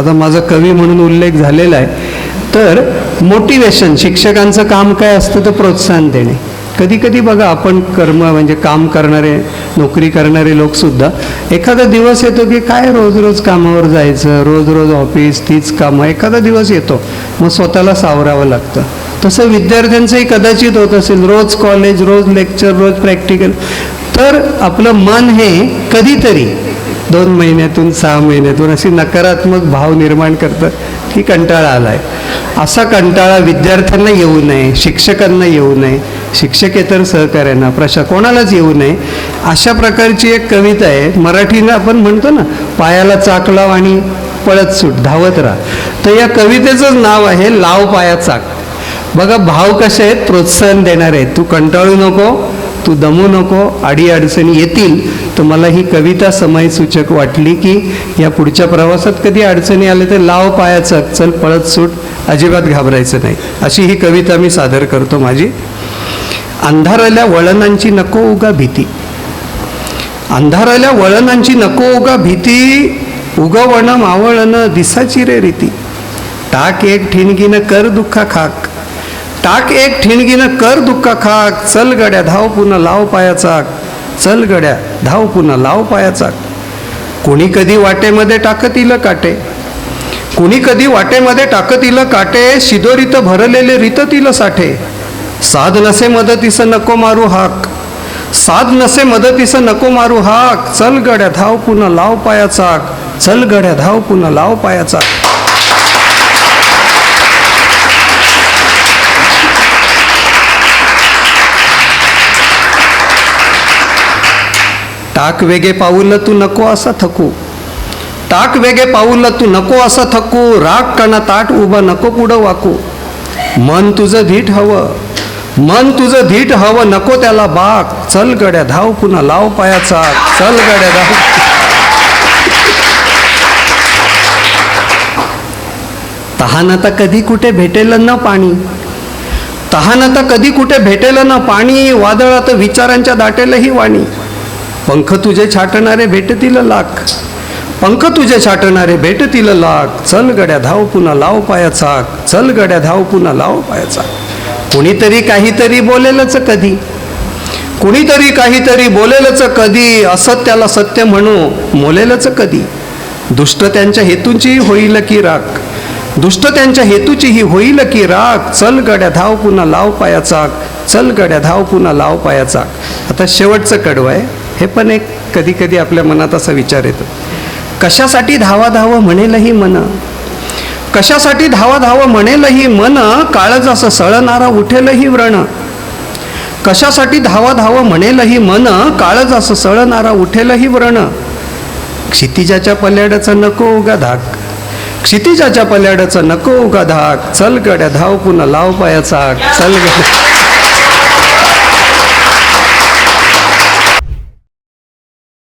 आता माझा कवी म्हणून उल्लेख झालेला आहे. तर मोटिवेशन शिक्षकांचं काम काय असतं तर प्रोत्साहन देणे. कधी कधी बघा आपण कर्म म्हणजे काम करणारे नोकरी करणारे लोकसुद्धा एखादा दिवस येतो की काय रोज रोज कामावर जायचं रोज रोज ऑफिस तीच कामं एखादा दिवस येतो मग स्वतःला सावरावं लागतं. तसं विद्यार्थ्यांचंही कदाचित होत असेल रोज कॉलेज रोज लेक्चर रोज प्रॅक्टिकल तर आपलं मन हे कधीतरी दोन महिन्यातून सहा महिन्यातून अशी नकारात्मक भाव निर्माण करतात. की कंटाळा आला आहे असा कंटाळा विद्यार्थ्यांना येऊ नये शिक्षकांना येऊ नये शिक्षकेतर सहकार्यांना प्रशा कोणालाच येऊ नये. अशा प्रकारची एक कविता आहे. मराठीनं आपण म्हणतो ना पायाला चाक लाव आणि पळत सूट धावत राहा. तर या कवितेचंच नाव आहे लाव पाया चाक. बघा भाव कसे आहेत प्रोत्साहन देणारे आहेत. तू कंटाळू नको. तू दमू नको अडीअडचणी येतील. तर मला ही कविता समयसूचक वाटली की या पुढच्या प्रवासात कधी अडचणी आले तर लाव पायाचं चल पळत सूट. अजिबात घाबरायचं नाही. अशी ही कविता मी सादर करतो माझी. अंधाराल्या वळणांची नको उगा भीती. अंधाराल्या वळणांची नको उगा भीती. उगवणं मावळणं दिसाची रे रीती. टाक एक ठिणगीनं कर दुःखा खाक टाक एक ठिणगीनं कर दुःखा खाक. चल गड्या धाव पुन्हा लाव पायाचा चल गड्या धाव पुन्हा लाव पायाचा कोणी कधी वाटेमध्ये टाकतील काटे? कुणी कधी वाटेमध्ये टाकतील काटे? शिदोरीत भरलेले रिततील साठे. साध नसे मदतीस नको मारू हाक. साध नसे मदतीस नको मारू हाक. चल गड्या धाव पुन्हा लाव पायाचा चल गड्या धाव पुन्हा लाव पायाचा टाक वेगे पाऊल तू नको असा थकू. टाक वेगे पाऊल तू नको असा थकू. राग कणा ताट उभा नको पुढं वाकू. मन तुझं धीट हवं. मन तुझं धीट हवं. नको त्याला बाक. चल गड्या धाव पुन्हा. लाव पायाचा चल गड्या धाव. तहान आता कधी कुठे भेटेल ना पाणी? तहान आता कधी कुठे भेटेल ना पाणी? वादळात विचारांच्या दाटेलही वाणी. पंख तुझे छाटणारे भेटतील लाख. पंख तुझे छाटणारे भेटतील लाख. चल गड्या धाव पुन्हा लाव पायाचा चल गड्या धाव पुन्हा लाव पायाचा कुणीतरी काहीतरी बोलेलच कधी. कुणीतरी काहीतरी बोलेलच कधी. असत्याला सत्य म्हणू मोलेलच कधी. दुष्ट त्यांच्या हेतूंची होईल की राख. दुष्ट त्यांच्या हेतूची ही होईल की राख. चल गड्या धाव पुन्हा लाव पायाचा चल गड्या धाव पुन्हा लाव पायाचा आता शेवटचं कडवं आहे. हे पण एक कधी कधी आपल्या मनात असा विचार येतो. कशासाठी धावा धाव म्हणेलही मन? कशासाठी धावा धाव म्हणेलही मन? काळज असं सळणारा उठेलही व्रण. कशासाठी धावा धाव म्हणेलही मन? काळज असं सळणारा उठेलही व्रण. क्षितिजाच्या पल्याडचं नको उगा धाक. क्षितिजाच्या पल्याडाचं नको उगा धाक. चल गड्या धाव पुन्हा लाव पायाचा चल गड्या.